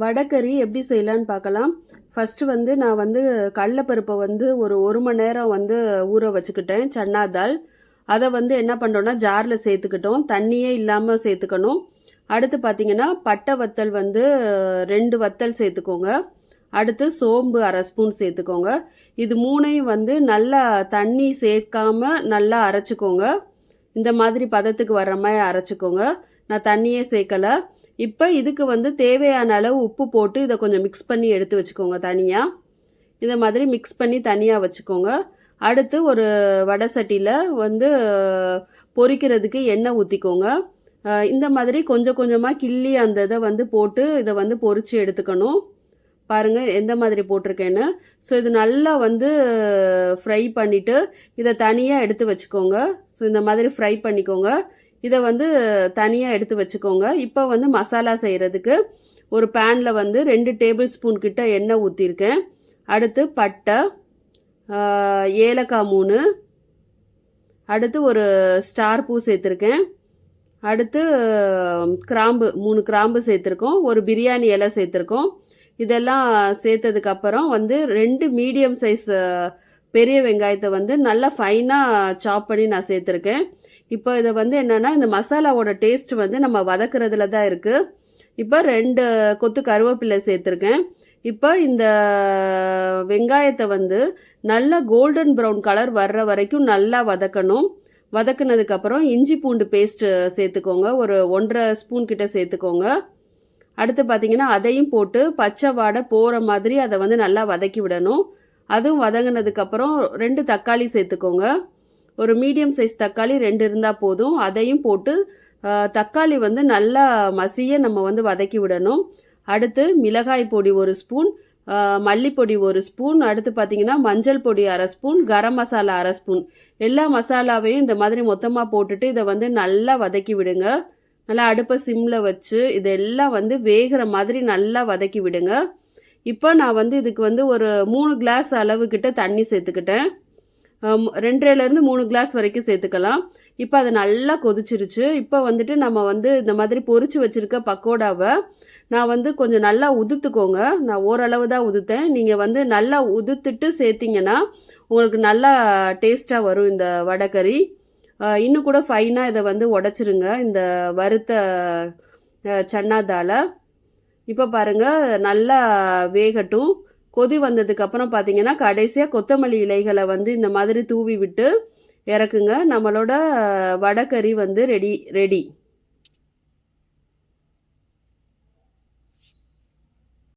வடைக்கறி எப்படி செய்யலான்னு பார்க்கலாம். ஃபஸ்ட்டு வந்து நான் வந்து கடலப்பருப்பை வந்து ஒரு ஒரு மணி நேரம் வந்து ஊற வச்சுக்கிட்டேன் சன்னா தால் அதை வந்து என்ன பண்ணுறோன்னா ஜாரில் சேர்த்துக்கிட்டோம். தண்ணியே இல்லாமல் சேர்த்துக்கணும். அடுத்து பார்த்தீங்கன்னா பட்டை வத்தல் வந்து ரெண்டு வத்தல் சேர்த்துக்கோங்க. அடுத்து சோம்பு அரை ஸ்பூன் சேர்த்துக்கோங்க. இது மூணையும் வந்து நல்லா தண்ணி சேர்க்காம நல்லா அரைச்சிக்கோங்க. இந்த மாதிரி பதத்துக்கு வர்ற மாதிரி அரைச்சிக்கோங்க. நான் தண்ணியே சேர்க்கலை. இப்போ இதுக்கு வந்து தேவையான அளவு உப்பு போட்டு இதை கொஞ்சம் மிக்ஸ் பண்ணி எடுத்து வச்சுக்கோங்க தனியாக இந்த மாதிரி மிக்ஸ் பண்ணி தனியாக வச்சுக்கோங்க. அடுத்து ஒரு வடை சட்டியில் வந்து பொரிக்கிறதுக்கு எண்ணெய் ஊற்றிக்கோங்க இந்த மாதிரி கொஞ்சம் கொஞ்சமாக கிள்ளி அந்த இதை வந்து போட்டு இதை வந்து பொறிச்சு எடுத்துக்கணும். பாருங்கள் எந்த மாதிரி போட்டிருக்கேன்னு. ஸோ இது நல்லா வந்து ஃப்ரை பண்ணிவிட்டு இதை தனியாக எடுத்து வச்சுக்கோங்க. ஸோ இந்த மாதிரி ஃப்ரை பண்ணிக்கோங்க. இதை வந்து தனியாக எடுத்து வச்சுக்கோங்க. இப்போ வந்து மசாலா செய்கிறதுக்கு ஒரு பேனில் வந்து ரெண்டு டேபிள் ஸ்பூன் கிட்ட எண்ணெய் ஊற்றிருக்கேன் அடுத்து பட்டை ஏலக்காய் மூணு அடுத்து ஒரு ஸ்டார் பூ சேர்த்துருக்கேன். அடுத்து கிராம்பு மூணு கிராம்பு சேர்த்துருக்கோம். ஒரு பிரியாணி இலை சேர்த்துருக்கோம். இதெல்லாம் சேர்த்ததுக்கப்புறம் வந்து ரெண்டு மீடியம் சைஸ் பெரிய வெங்காயத்தை வந்து நல்லா ஃபைனாக சாப் பண்ணி நான் சேர்த்துருக்கேன். இப்போ இதை வந்து என்னென்னா இந்த மசாலாவோட டேஸ்ட் வந்து நம்ம வதக்குறதுல தான் இருக்குது இப்போ ரெண்டு கொத்து கருவேப்பிலை சேர்த்துருக்கேன். இப்போ இந்த வெங்காயத்தை வந்து நல்லா கோல்டன் ப்ரௌன் கலர் வர்ற வரைக்கும் நல்லா வதக்கணும். வதக்குனதுக்கப்புறம் இஞ்சி பூண்டு பேஸ்ட்டு சேர்த்துக்கோங்க. ஒரு ஒன்றரை ஸ்பூன் கிட்ட சேர்த்துக்கோங்க. அடுத்து பார்த்தீங்கன்னா அதையும் போட்டு பச்சை வாடை போகிற மாதிரி அதை வந்து நல்லா வதக்கி விடணும். அதுவும் வதங்கினதுக்கப்புறம் ரெண்டு தக்காளி சேர்த்துக்கோங்க. ஒரு மீடியம் சைஸ் தக்காளி ரெண்டு இருந்தால் போதும். அதையும் போட்டு தக்காளி வந்து நல்லா மசிய நம்ம வந்து வதக்கி விடணும். அடுத்து மிளகாய் பொடி ஒரு ஸ்பூன் மல்லிப்பொடி ஒரு ஸ்பூன் அடுத்து பார்த்தீங்கன்னா மஞ்சள் பொடி அரை ஸ்பூன் கரம் மசாலா அரை ஸ்பூன். எல்லா மசாலாவையும் இந்த மாதிரி மொத்தமாக போட்டுட்டு இதை வந்து நல்லா வதக்கி விடுங்க. நல்லா அடுப்பை சிம்மில் வச்சு இதெல்லாம் வந்து வேகிற மாதிரி நல்லா வதக்கி விடுங்க. இப்போ நான் வந்து இதுக்கு வந்து ஒரு மூணு கிளாஸ் அளவுக்கிட்ட தண்ணி சேர்த்துக்கிட்டேன். ரெண்டரைலேருந்து மூணு கிளாஸ் வரைக்கும் சேர்த்துக்கலாம். இப்போ அது நல்லா கொதிச்சிருச்சு. இப்போ வந்துட்டு நம்ம வந்து இந்த மாதிரி பொறிச்சு வச்சுருக்க பக்கோடாவை நான் வந்து கொஞ்சம் நல்லா உதுத்துக்கோங்க. நான் ஓரளவு தான் உதுத்தேன். நீங்கள் வந்து நல்லா உதுத்துட்டு சேர்த்திங்கன்னா உங்களுக்கு நல்லா டேஸ்ட்டாக வரும் இந்த வடைக்கறி இன்னும் கூட ஃபைனாக இதை வந்து உடச்சிருங்க. இந்த வறுத்த சன்னாதால். இப்போ பாருங்க நல்லா வேகட்டும். கொதி வந்ததுக்கு அப்புறம் பார்த்தீங்கன்னா கடைசியாக கொத்தமல்லி இலைகளை வந்து இந்த மாதிரி தூவி விட்டு இறக்குங்க. நம்மளோட வடக்கறி வந்து ரெடி ரெடி.